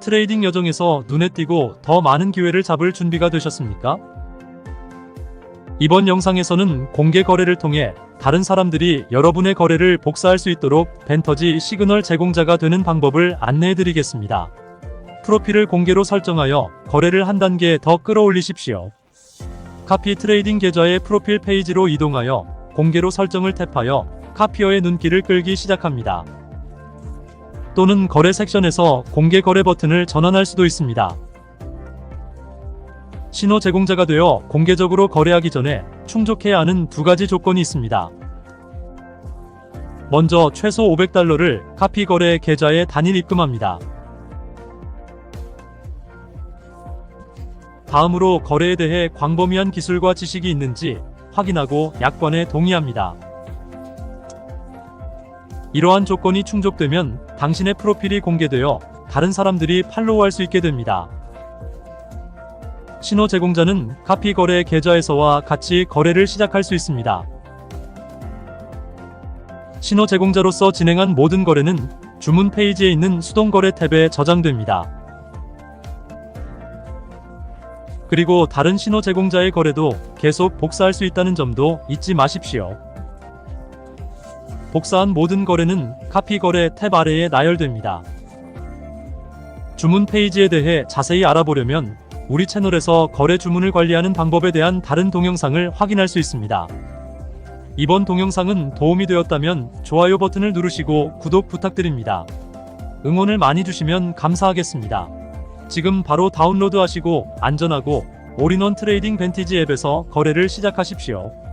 트레이딩 여정에서 눈에 띄고 더 많은 기회를 잡을 준비가 되셨습니까? 이번 영상에서는 공개 거래를 통해 다른 사람들이 여러분의 거래를 복사할 수 있도록 벤터지 시그널 제공자가 되는 방법을 안내해 드리겠습니다. 프로필을 공개로 설정하여 거래를 한 단계 더 끌어올리십시오. 카피 트레이딩 계좌의 프로필 페이지로 이동하여 공개로 설정을 탭하여 카피어의 눈길을 끌기 시작합니다. 또는 거래 섹션에서 공개 거래 버튼을 전환할 수도 있습니다. 신호 제공자가 되어 공개적으로 거래하기 전에 충족해야 하는 두 가지 조건이 있습니다. 먼저 최소 500달러를 카피 거래 계좌에 단일 입금합니다. 다음으로 거래에 대해 광범위한 기술과 지식이 있는지 확인하고 약관에 동의합니다. 이러한 조건이 충족되면 당신의 프로필이 공개되어 다른 사람들이 팔로우할 수 있게 됩니다. 신호 제공자는 카피 거래 계좌에서와 같이 거래를 시작할 수 있습니다. 신호 제공자로서 진행한 모든 거래는 주문 페이지에 있는 수동 거래 탭에 저장됩니다. 그리고 다른 신호 제공자의 거래도 계속 복사할 수 있다는 점도 잊지 마십시오. 복사한 모든 거래는 카피 거래 탭 아래에 나열됩니다. 주문 페이지에 대해 자세히 알아보려면 우리 채널에서 거래 주문을 관리하는 방법에 대한 다른 동영상을 확인할 수 있습니다. 이번 동영상은 도움이 되었다면 좋아요 버튼을 누르시고 구독 부탁드립니다. 응원을 많이 주시면 감사하겠습니다. 지금 바로 다운로드 하시고 안전하고 올인원 트레이딩 벤티지 앱에서 거래를 시작하십시오.